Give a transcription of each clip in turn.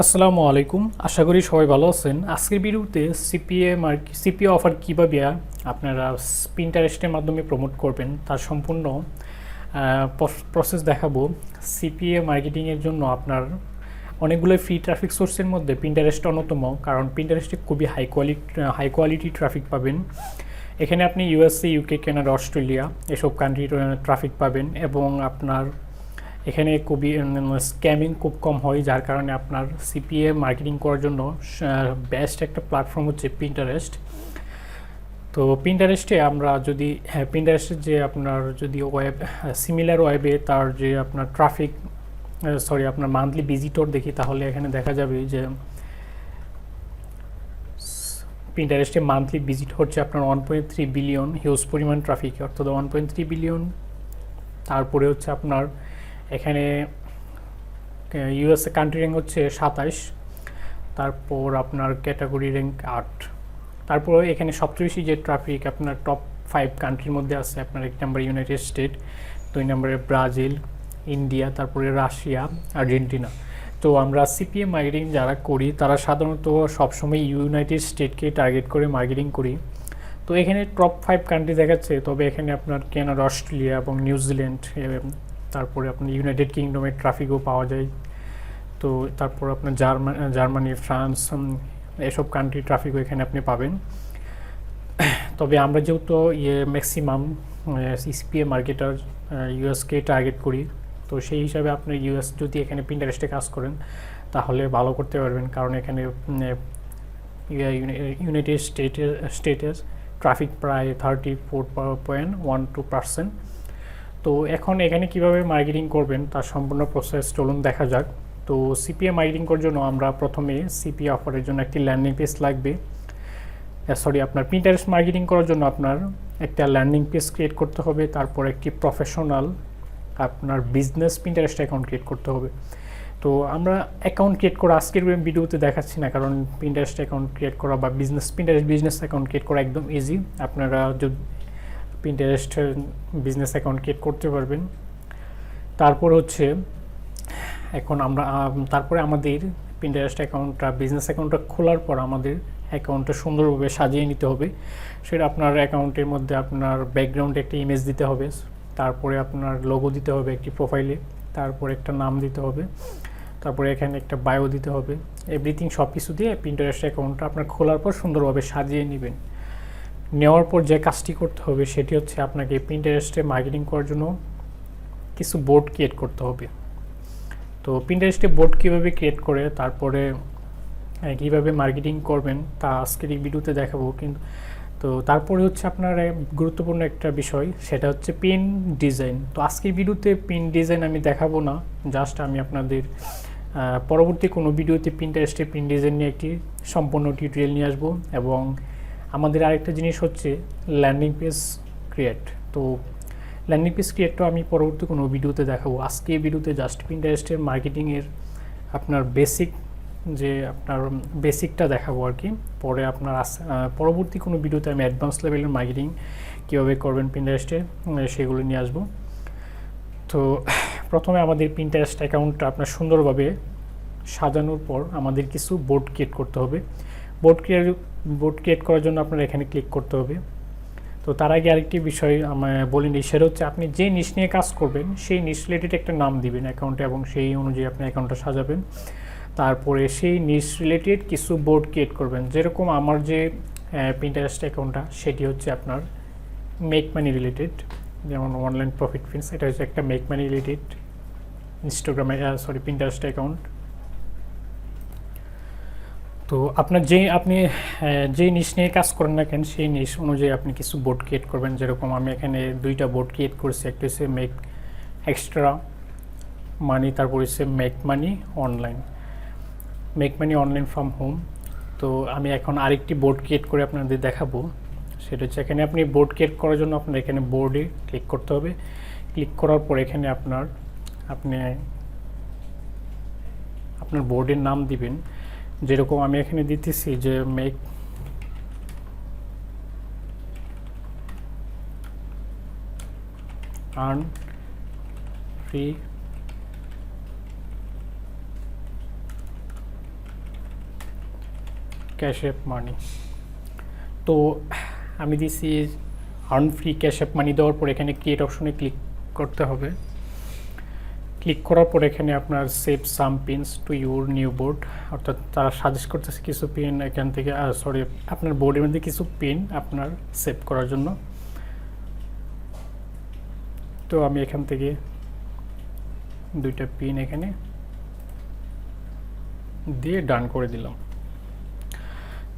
আসসালামু আলাইকুম। আশা করি সবাই ভালো আছেন। আজকের ভিডিওতে সিপিএ মার্কি সিপিএ অফার কীভাবে আপনারা পিন্টারেস্টের মাধ্যমে প্রমোট করবেন, তার সম্পূর্ণ প্রসেস দেখাবো। সিপিএ মার্কেটিংয়ের জন্য আপনার অনেকগুলো ফ্রি ট্রাফিক সোর্সের মধ্যে পিন্টারেস্ট অন্যতম, কারণ পিন্টারেস্টে খুবই high quality high quality traffic পাবেন। এখানে আপনি ইউএসএ ইউকে কানাডা অস্ট্রেলিয়া এসব কান্ট্রির ট্রাফিক পাবেন এবং আপনার এখানে খুবই স্ক্যামিং খুব কম হয়, যার কারণে আপনার সিপিএ মার্কেটিং করার জন্য বেস্ট একটা প্ল্যাটফর্ম হচ্ছে পিন্টারেস্ট তো পিন্টারেস্টে আমরা যদি হ্যাঁ পিন্টারেস্টের যে আপনার যদি ওয়েব সিমিলার ওয়েবে তার যে আপনার ট্রাফিক সরি আপনার মান্থলি ভিজিটর দেখি, তাহলে এখানে দেখা যাবে যে পিন্টারেস্টে মান্থলি ভিজিট হচ্ছে আপনার one point three billion huge পরিমাণ ট্রাফিক অর্থাৎ ওয়ান পয়েন্ট থ্রি বিলিয়ন তারপরে হচ্ছে আপনার এখানে ইউএসএ কান্ট্রি র্যাঙ্ক হচ্ছে সাতাইশ, তারপর আপনার ক্যাটাগরি র্যাঙ্ক আট। তারপর এখানে সবচেয়ে বেশি যে ট্রাফিক আপনার টপ ফাইভ কান্ট্রির মধ্যে আছে, আপনার এক নম্বরে ইউনাইটেড স্টেট দুই নম্বরে ব্রাজিল ইন্ডিয়া তারপরে রাশিয়া আর্জেন্টিনা তো আমরা সিপিএম মার্কেটিং যারা করি, তারা সাধারণত সবসময় ইউনাইটেড স্টেটকে টার্গেট করে মার্কেটিং করি। তো এখানে টপ ফাইভ কান্ট্রি দেখাচ্ছে, তবে এখানে আপনার কানাডা অস্ট্রেলিয়া এবং নিউজিল্যান্ড তারপরে আপনার ইউনাইটেড কিংডমের ট্রাফিকও পাওয়া যায়। তো তারপর আপনার জার্মান জার্মানি ফ্রান্স এসব কান্ট্রি ট্রাফিকও এখানে আপনি পাবেন। তবে আমরা যেহেতু ইয়ে ম্যাক্সিমাম সিসিপিএ মার্কেটার ইউএসকে টার্গেট করি, তো সেই হিসাবে আপনি ইউএস যদি এখানে পিন্টারেস্টে কাজ করেন, তাহলে ভালো করতে পারবেন। কারণ এখানে ইউনাইটেড স্টেটের স্টেটের ট্রাফিক প্রায় thirty four point one two percent তো এখন এখানে কীভাবে মার্কেটিং করবেন তার সম্পূর্ণ প্রসেস চলুন দেখা যাক। তো সিপিএ মার্কেটিং করার জন্য আমরা প্রথমে সিপিএ অফারের জন্য একটি ল্যান্ডিং পেজ লাগবে। সরি আপনার প্রিন্টারেস্ট মার্কেটিং করার জন্য আপনার একটা ল্যান্ডিং পেজ ক্রিয়েট করতে হবে, তারপর একটি প্রফেশনাল আপনার বিজনেস প্রিন্টারেস্ট অ্যাকাউন্ট ক্রিয়েট করতে হবে। তো আমরা অ্যাকাউন্ট ক্রিয়েট করা আজকের ভিডিওতে দেখাচ্ছি না, কারণ প্রিন্টারেস্ট অ্যাকাউন্ট ক্রিয়েট করা বা business Pinterest business account create করা একদম ইজি আপনারা পিন্টারেস্ট বিজনেস অ্যাকাউন্ট ক্রিয়েট করতে পারবেন। তারপর হচ্ছে, এখন আমরা তারপরে আমাদের পিন্টারেস্ট অ্যাকাউন্টটা বিজনেস অ্যাকাউন্টটা খোলার পর আমাদের অ্যাকাউন্টটা সুন্দরভাবে সাজিয়ে নিতে হবে। সেটা আপনার অ্যাকাউন্টের মধ্যে আপনার ব্যাকগ্রাউন্ডে একটা ইমেজ দিতে হবে, তারপরে আপনার লোগো দিতে হবে একটি প্রোফাইলে তারপরে একটা নাম দিতে হবে, তারপরে এখানে একটা বায়ো দিতে হবে। এভরিথিং সব কিছু দিয়ে পিন্টারেস্ট অ্যাকাউন্টটা আপনার খোলার পর সুন্দরভাবে সাজিয়ে নেবেন। নেওয়ার পর যে কাজটি করতে হবে সেটি হচ্ছে আপনাকে পিন্টারেস্টে মার্কেটিং করার জন্য কিছু বোর্ড ক্রিয়েট করতে হবে। তো পিন্টারেস্টে বোর্ড কীভাবে ক্রিয়েট করে, তারপরে কীভাবে মার্কেটিং করবেন, তা আজকের এই ভিডিওতে দেখাবো। কিন্তু, তো তারপরে হচ্ছে আপনার গুরুত্বপূর্ণ একটা বিষয়, সেটা হচ্ছে পিন ডিজাইন তো আজকের ভিডিওতে পিন ডিজাইন আমি দেখাবো না জাস্ট আমি আপনাদের পরবর্তী কোনো ভিডিওতে পিন্টারেস্টে পিন ডিজাইন নিয়ে একটি সম্পূর্ণ টিউটোরিয়াল নিয়ে আসব এবং আমাদের আরেকটা জিনিস হচ্ছে ল্যান্ডিং পেজ ক্রিয়েট তো ল্যান্ডিং পেজ ক্রিয়েটটা আমি পরবর্তী কোনো ভিডিওতে দেখাবো। আজকে ভিডিওতে জাস্ট পিন্টারেস্টের মার্কেটিংয়ের আপনার বেসিক যে আপনার বেসিকটা দেখাবো আর কি। পরে আপনার পরবর্তী কোনো ভিডিওতে আমি অ্যাডভান্স লেভেলের মার্কেটিং কীভাবে করবেন পিন্টারেস্টে সেগুলো নিয়ে আসব। তো প্রথমে আমাদের পিন্টারেস্ট অ্যাকাউন্টটা আপনার সুন্দরভাবে সাজানোর পর আমাদের কিছু বোর্ড ক্রিয়েট করতে হবে। বোর্ড ক্রিয়েট বোর্ড ক্রিয়েট করার জন্য আপনার এখানে ক্লিক করতে হবে। তো তার আগে আরেকটি বিষয় আমার বলিনি সেটা হচ্ছে আপনি যে নিশ নিয়ে কাজ করবেন, সেই নিশ রিলেটেড একটা নাম দিবেন অ্যাকাউন্টে এবং সেই অনুযায়ী আপনি অ্যাকাউন্টটা সাজাবেন। তারপরে সেই নিশ রিলেটেড কিছু বোর্ড ক্রিয়েট করবেন। যেরকম আমার যে প্রিন্টারেস্ট অ্যাকাউন্টটা সেটি হচ্ছে আপনার মেক মানি রিলেটেড যেমন অনলাইন প্রফিট ফিন্স এটা হচ্ছে একটা মেক মানি রিলেটেড ইনস্টাগ্রামে সরি প্রিন্টারেস্ট অ্যাকাউন্ট তো আপনার যে আপনি যে নিশ নিয়ে কাজ করেন না কেন, সেই নিশ অনুযায়ী আপনি কিছু বোর্ড ক্রিয়েট করবেন। যেরকম আমি এখানে দুইটা বোর্ড ক্রিয়েট করছি, একটা হচ্ছে মেক এক্সট্রা মানি তারপর হচ্ছে make money online make money online from home তো আমি এখন আরেকটি বোর্ড ক্রিয়েট করে আপনাদের দেখাবো। সেটা হচ্ছে এখানে আপনি বোর্ড ক্রিয়েট করার জন্য আপনার এখানে বোর্ডে ক্লিক করতে হবে। ক্লিক করার পর এখানে আপনার, আপনি আপনার বোর্ডের নাম দিবেন। যেরকম আমি এখানে দিতেছি যে make earn free cash app money তো আমি দিছি earn free cash app money দেওয়ার পর এখানে ক্রিয়েট অপশনে ক্লিক করতে হবে। ক্লিক করার পর এখানে আপনার save some pins to your new board অর্থাৎ তারা সাজেস্ট করতেছে কিছু পিন এখান থেকে সরি আপনার বোর্ডের মধ্যে কিছু পিন আপনার সেভ করার জন্য। তো আমি এখান থেকে দুইটা পিন এখানে দিয়ে ডান করে দিলাম।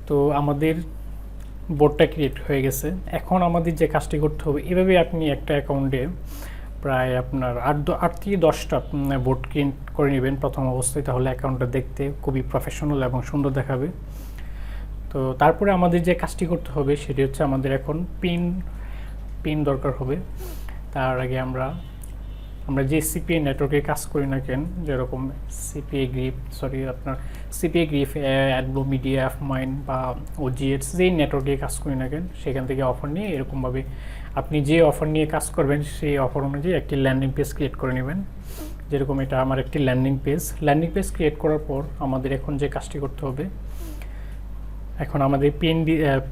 তো আমাদের বোর্ডটা ক্রিয়েট হয়ে গেছে। এখন আমাদের যে কাজটি করতে হবে, এভাবে আপনি একটা অ্যাকাউন্টে প্রায় আপনার আট আট থেকে দশটা বোর্ড ক্রিয়েট করে নেবেন প্রথম অবস্থায়, তাহলে অ্যাকাউন্টটা দেখতে খুবই প্রফেশনাল এবং সুন্দর দেখাবে। তো তারপরে আমাদের যে কাজটি করতে হবে, সেটি হচ্ছে আমাদের এখন পিন পিন দরকার হবে। তার আগে আমরা আমরা যে সিপিএ নেটওয়ার্কে কাজ করি না কেন, যেরকম সিপিএ গ্রিপ সরি আপনার CPA grip AdBlue media F mine বা ওজিএস যেই নেটওয়ার্কে কাজ করি না কেন, সেখান থেকে অফার নিয়ে এরকমভাবে আপনি যে অফার নিয়ে কাজ করবেন, সেই অফার অনুযায়ী একটি ল্যান্ডিং পেজ ক্রিয়েট করে নেবেন। যেরকম এটা আমার একটি landing page landing page create করার পর আমাদের এখন যে কাজটি করতে হবে, এখন আমাদের পেন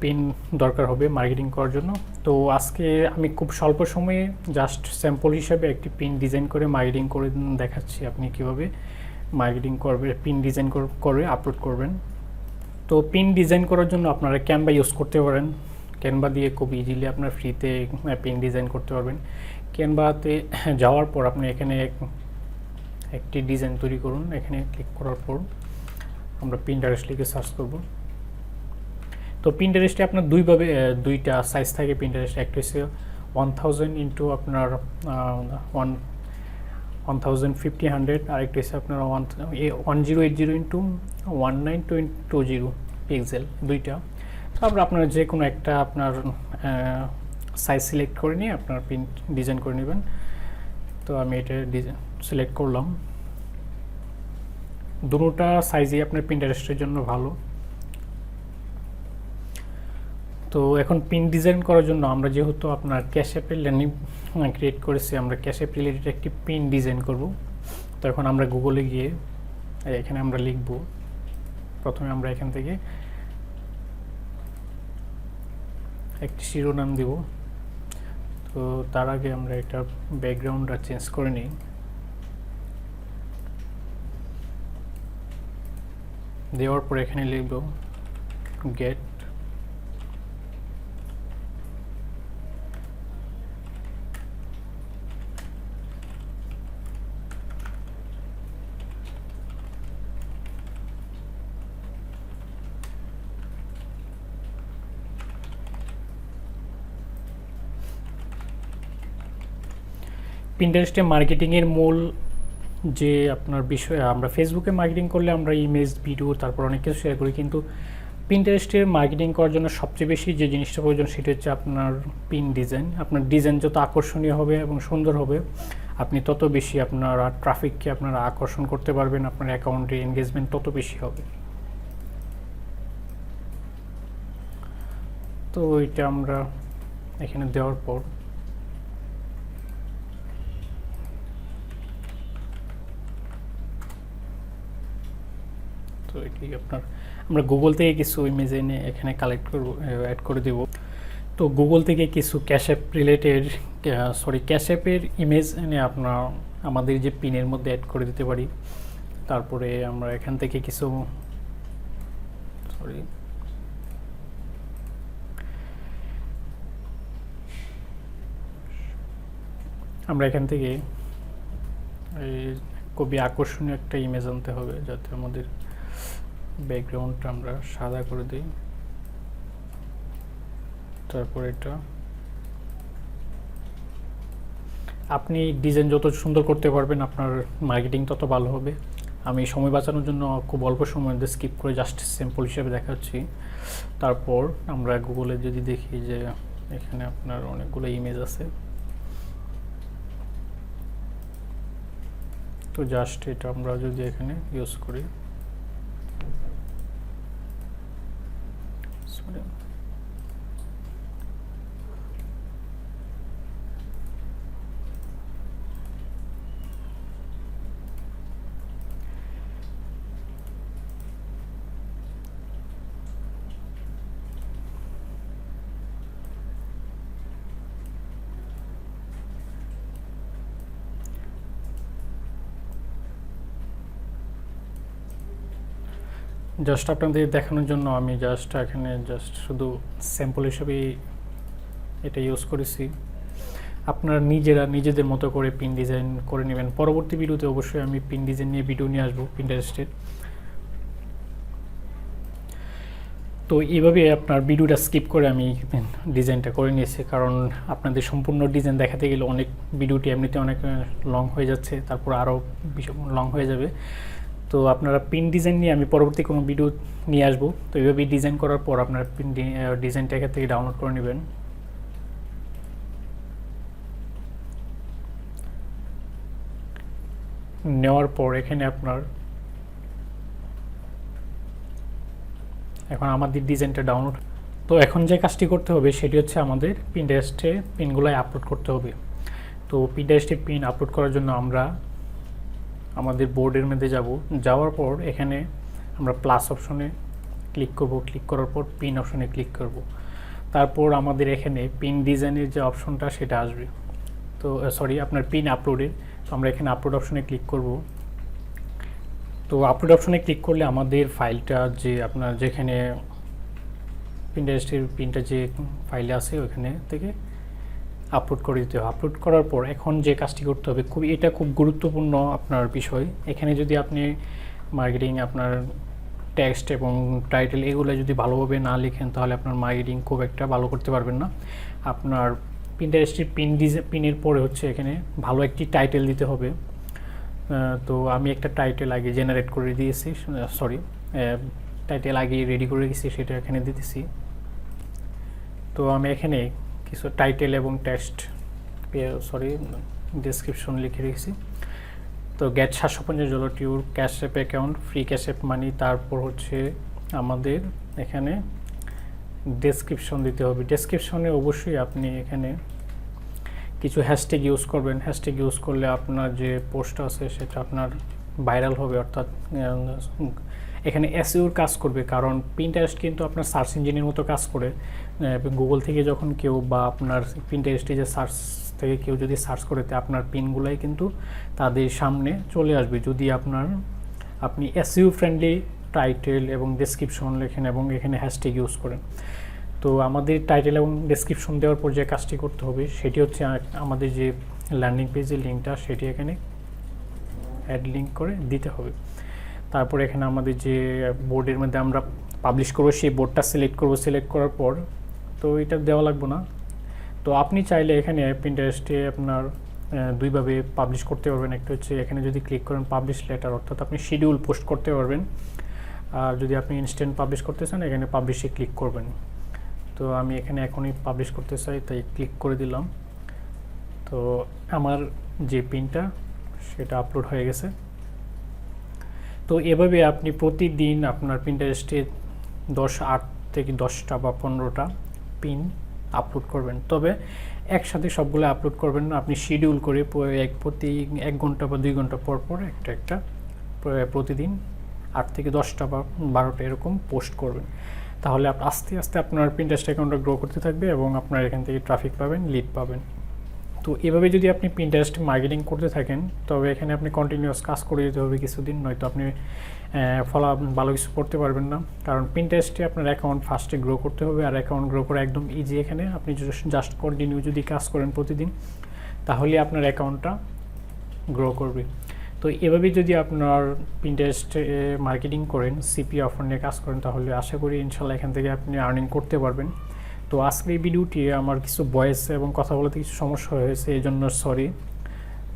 পেন দরকার হবে মার্কেটিং করার জন্য। তো আজকে আমি খুব স্বল্প সময়ে জাস্ট স্যাম্পল হিসাবে একটি পেন ডিজাইন করে মার্কেটিং করে দেখাচ্ছি আপনি কীভাবে মার্কেটিং করবে পিন ডিজাইন করে আপলোড করবেন। তো পিন ডিজাইন করার জন্য আপনারা ক্যানভা ইউজ করতে পারেন। ক্যানভা দিয়ে খুব ইজিলি আপনার ফ্রিতে পিন ডিজাইন করতে পারবেন। ক্যানভাতে যাওয়ার পর আপনি এখানে এক- একটি ডিজাইন তৈরি করুন। এখানে ক্লিক করার পর আমরা পিন্টারেস্ট লিখে সার্চ করব। তো পিন্টারেস্টে আপনার দুইভাবে দুইটা সাইজ থাকে পিন্টারেস্টে একটা হচ্ছে ওয়ান থাউজেন্ড ইন্টু আপনার one one thousand fifty hundred আরেকটা হচ্ছে আপনার one one zero eight zero into one nine two zero pixel দুইটা। তো আমরা আপনার যে কোনো একটা আপনার সাইজ সিলেক্ট করে নিয়ে আপনার প্রিন্ট ডিজাইন করে নেবেন। তো আমি এটা ডিজাইন সিলেক্ট করলাম। দুটোটা সাইজই আপনার প্রিন্টারেস্টের জন্য ভালো। তো এখন পিন ডিজাইন করার জন্য আমরা যেহেতু আপনার ক্যাশ অ্যাপের ল্যান্ডিং ক্রিয়েট করেছি, আমরা ক্যাশ অ্যাপ রিলেটেড একটি পিন ডিজাইন করব। তো এখন আমরা গুগলে গিয়ে, এখানে আমরা লিখব। প্রথমে আমরা এখান থেকে একটি শিরোনাম দেব। তো তার আগে আমরা একটা ব্যাকগ্রাউন্ডটা চেঞ্জ করে নিই। দেওয়ার পর এখানে লিখব গেট পিন্টারেস্টে মার্কেটিংয়ের মূল যে আপনার বিষয়, আমরা ফেসবুকে মার্কেটিং করলে আমরা ইমেজ ভিডিও তারপর অনেক কিছু শেয়ার করি। কিন্তু পিন্টারেস্টের মার্কেটিং করার জন্য সবচেয়ে বেশি যে জিনিসটা প্রয়োজন, সেটা হচ্ছে আপনার পিন ডিজাইন আপনার ডিজাইন যত আকর্ষণীয় হবে এবং সুন্দর হবে, আপনি তত বেশি আপনার ট্রাফিককে আপনারা আকর্ষণ করতে পারবেন, আপনার অ্যাকাউন্টে এনগেজমেন্ট তত বেশি হবে। তো এটা আমরা এখানে দেওয়ার পর তো এটি আপনার, আমরা গুগল থেকে কিছু ইমেজ এনে এখানে কালেক্ট করব অ্যাড করে দেব। তো গুগল থেকে কিছু cash app related sorry cash অ্যাপের ইমেজ এনে আপনার, আমাদের যে পিনের মধ্যে অ্যাড করে দিতে পারি। তারপরে আমরা এখান থেকে কিছু সরি আমরা এখান থেকে এই খুবই আকর্ষণীয় একটা ইমেজ আনতে হবে যাতে আমাদের ব্যাকগ্রাউন্ডটা আমরা সাদা করে দিই। তারপর এটা। আপনি ডিজাইন যত সুন্দর করতে পারবেন, আপনার মার্কেটিং তত ভালো হবে। আমি সময় বাঁচানোর জন্য খুব অল্প সময়ের মধ্যে স্কিপ করে জাস্ট সিম্পল হিসেবে দেখাচ্ছি। তারপর আমরা গুগলে যদি দেখি যে এখানে আপনার অনেকগুলো ইমেজ আছে। তো জাস্ট এটা আমরা যদি এখানে ইউজ করি। whatever. জাস্ট আপনাদের দেখানোর জন্য আমি জাস্ট এখানে জাস্ট শুধু স্যাম্পল হিসেবে এটা ইউজ করেছি। আপনারা নিজেরা নিজেদের মতো করে পিন ডিজাইন করে নেবেন। পরবর্তী ভিডিওতে অবশ্যই আমি পিন ডিজাইন নিয়ে ভিডিও নিয়ে আসব পিন্টারেস্টের তো এইভাবে আপনার ভিডিওটা স্কিপ করে আমি ডিজাইনটা করে নিয়েছি। কারণ আপনাদের সম্পূর্ণ ডিজাইন দেখাতে গেলে অনেক ভিডিওটি এমনিতে অনেক লং হয়ে যাচ্ছে। তারপর আরও লং হয়ে যাবে। তো আপনারা পিন ডিজাইন নিয়ে আমি পরবর্তী কোনো ভিডিও নিয়ে আসব। তো এইভাবে ডিজাইন করার পর আপনার পিন ডিজাইনটা এখান থেকে ডাউনলোড করে নেবেন। নেওয়ার পর এখানে আপনার এখন আমাদের ডিজাইনটা ডাউনলোড তো এখন যে কাজটি করতে হবে সেটি হচ্ছে আমাদের পিনটারেস্টে পিনগুলোয় আপলোড করতে হবে। তো পিনটারেস্টে পিন আপলোড করার জন্য আমরা আমাদের বোর্ডের মধ্যে যাব। যাওয়ার পর এখানে আমরা প্লাস অপশনে ক্লিক করব। ক্লিক করার পর পিন অপশনে ক্লিক করব। তারপর আমাদের এখানে পিন ডিজাইনের যে অপশনটা সেটা আসবে। তো সরি আপনার পিন আপলোডের তো আমরা এখানে আপলোড অপশনে ক্লিক করব। তো আপলোড অপশনে ক্লিক করলে আমাদের ফাইলটা যে আপনার যেখানে পিন্টারেস্টের পিনটা যে ফাইলে আছে, ওইখানে থেকে আপলোড করে দিতে হবে। আপলোড করার পর এখন যে কাজটি করতে হবে খুব এটা খুব গুরুত্বপূর্ণ আপনার বিষয়। এখানে যদি আপনি মার্কেটিং আপনার টেক্সট এবং টাইটেল এগুলো যদি ভালোভাবে না লিখেন, তাহলে আপনার মার্কেটিং খুব একটা ভালো করতে পারবেন না। আপনার পিন্টারেস্টের পিন ডিজাইন পিনের পরে হচ্ছে এখানে ভালো একটি টাইটেল দিতে হবে। তো আমি একটা টাইটেল আগে জেনারেট করে দিয়েছি সরি টাইটেল আগে রেডি করে রেখেছি, সেটা এখানে দিতেছি। তো আমি এখানে কিছু টাইটেল এবং টেক্সট সরি ডিসক্রিপশন লিখে রেখেছি। তো গ্যাট সাতশো পঞ্চাশ dollar to your cash account free cash money তারপর হচ্ছে আমাদের এখানে ডেসক্রিপশন দিতে হবে। ডেসক্রিপশনে অবশ্যই আপনি এখানে কিছু হ্যাশট্যাগ ইউজ করবেন। হ্যাশট্যাগ ইউজ করলে আপনার যে পোস্ট আছে, সেটা আপনার ভাইরাল হবে, অর্থাৎ এখানে এসইউর কাজ করবে, কারণ প্রিন্টারেস্ট কিন্তু আপনার সার্চ ইঞ্জিনের মতো কাজ করে। গুগল থেকে যখন কেউ বা আপনার প্রিন্টারেস্টে যে সার্চ থেকে কেউ যদি সার্চ করে আপনার পিনগুলাই কিন্তু তাদের সামনে চলে আসবে। যদি আপনার, আপনি এসইউ ফ্রেন্ডলি টাইটেল এবং ডেসক্রিপশন লেখেন এবং এখানে হ্যাশট্যাগ ইউজ করেন। তো আমাদের টাইটেল এবং ডেসক্রিপশন দেওয়ার পর যে কাজটি করতে হবে। সেটি হচ্ছে আমাদের যে ল্যান্ডিং পেজের লিঙ্কটা সেটি এখানে অ্যাড লিঙ্ক করে দিতে হবে। তারপর এখানে আমাদের যে বোর্ডের মধ্যে আমরা পাবলিশ করব, সেই বোর্ডটা সিলেক্ট করব। সিলেক্ট করার পর তো এটা দেওয়া লাগবে না। তো আপনি চাইলে এখানে প্রিন্টারেস্টে আপনার দুইভাবে পাবলিশ করতে পারবেন। একটা হচ্ছে এখানে যদি ক্লিক করেন পাবলিশ লেটার অর্থাৎ আপনি শিডিউল পোস্ট করতে পারবেন। আর যদি আপনি ইনস্ট্যান্ট পাবলিশ করতে চান, এখানে পাবলিশে ক্লিক করবেন। তো আমি এখানে এখনই পাবলিশ করতে চাই, তাই ক্লিক করে দিলাম। তো আমার যে পিনটা সেটা আপলোড হয়ে গেছে। তো এভাবে আপনি প্রতিদিন আপনার প্রিন্টারেস্টে দশ আট থেকে দশটা বা পনেরোটা পিন আপলোড করবেন। তবে একসাথে সবগুলো আপলোড করবেন না, আপনি শিডিউল করে এক প্রতি এক ঘণ্টা বা দুই ঘণ্টা পর পর একটা একটা প্রতিদিন আট থেকে দশটা বা বারোটা এরকম পোস্ট করবেন। তাহলে আস্তে আস্তে আপনার প্রিন্টারেস্ট অ্যাকাউন্টটা গ্রো করতে থাকবে এবং আপনার এখান থেকে ট্রাফিক পাবেন লিড পাবেন। তো এভাবে যদি আপনি প্রিন্টারেস্ট মার্কেটিং করতে থাকেন, তবে এখানে আপনি কন্টিনিউয়াস কাজ করে যেতে হবে কিছুদিন, নয়তো আপনি ফলা ভালো কিছু করতে পারবেন না। কারণ প্রিন্টারেস্টে আপনার অ্যাকাউন্ট ফার্স্টে গ্রো করতে হবে, আর অ্যাকাউন্ট গ্রো করে একদম ইজি এখানে। আপনি জাস্ট কন্টিনিউ যদি কাজ করেন প্রতিদিন, তাহলে আপনার অ্যাকাউন্টটা গ্রো করবে। তো এভাবে যদি আপনার প্রিন্টারেস্টে মার্কেটিং করেন সিপি অফার নিয়ে কাজ করেন, তাহলে আশা করি ইনশাল্লাহ এখান থেকে আপনি আর্নিং করতে পারবেন। তো আজকের এই ভিডিওটি আমার কিছু ভয়েস এবং কথা বলতে কিছু সমস্যা হয়েছে, এই জন্য সরি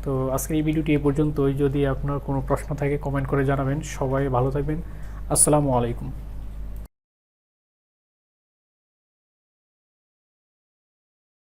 তো আজকের এই ভিডিওটি এ পর্যন্তই। যদি আপনার কোনো প্রশ্ন থাকে কমেন্ট করে জানাবেন। সবাই ভালো থাকবেন। আসসালামু আলাইকুম।